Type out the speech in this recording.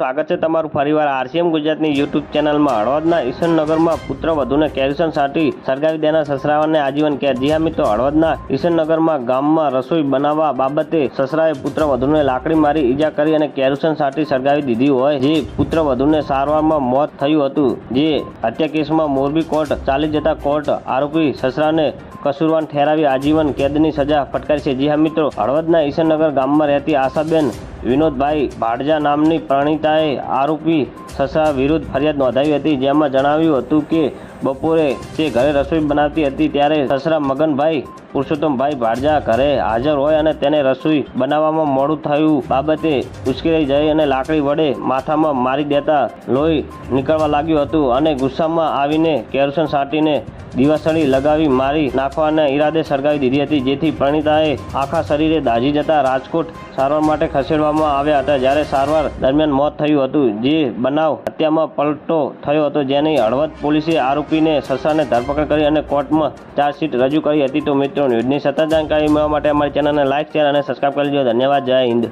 સ્વાગત છે તમારું ફરીવાર આરસીએમ ગુજરાતની યુટ્યુબ ચેનલમાં. હળવદના ઈશનનગરમાં પુત્ર વધુને કેલ્યુશન સાટી સળગાવી દેના સસરાવાને આજીવન કેદ જી મિત્રો, હળવદના ઈશનનગરમાં ગામમાં રસોઈ બનાવવા બાબતે સસરાએ પુત્ર વધુને લાકડી મારી ઈજા કરી અને કેરુસન સાટી સળગાવી દીધી હોય. જે પુત્ર વધુને સારવારમાં મોત થયું હતું. જે હત્યા કેસમાં મોરબી કોર્ટ ચાલી જતા કોર્ટ આરોપી સસરાને કસુરવાન ઠેરાવી આજીવન કેદની સજા ફટકારી છે. જી હા મિત્રો, હળવદના ઈશનનગર ગામમાં રહેતી આશાબેન વિનોદભાઈ ભાડજા નામની પ્રણીતાએ આરોપી સસરા વિરુદ્ધ ફરિયાદ નોંધાવી હતી, જેમાં જણાવ્યું હતું કે બપોરે તે ઘરે રસોઈ બનાવતી હતી, ત્યારે સસરા મગનભાઈ પુરુષોત્તમભાઈ ભાડજા ઘરે હાજર હોય અને તેને રસોઈ બનાવવામાં મોડું થયું બાબતે ઉશ્કેરાઈ જઈ અને લાકડી વડે માથામાં મારી દેતા લોહી નીકળવા લાગ્યું હતું અને ગુસ્સામાં આવીને કેરોસન સાટીને દિવાસળી લગાવી મારી નાખવાના ઈરાદે સળગાવી દીધી હતી, જેથી પ્રણીતાએ આખા શરીરે દાઝી જતા રાજકોટ સારવાર માટે ખસેડવામાં આવ્યા હતા. જ્યારે સારવાર દરમિયાન મોત થયું હતું, જે બનાવ હત્યામાં પલટો થયો હતો, જેની હળવદ પોલીસે આરોપીને સસાને ધરપકડ કરી અને કોર્ટમાં ચાર્જશીટ રજૂ કરી હતી. તો મિત્રો, ન્યૂઝની સતત જાણકારી મેળવવા માટે અમારી ચેનલને લાઇક શેર અને સબસ્ક્રાઇબ કરી દેજો. ધન્યવાદ. જય હિન્દ.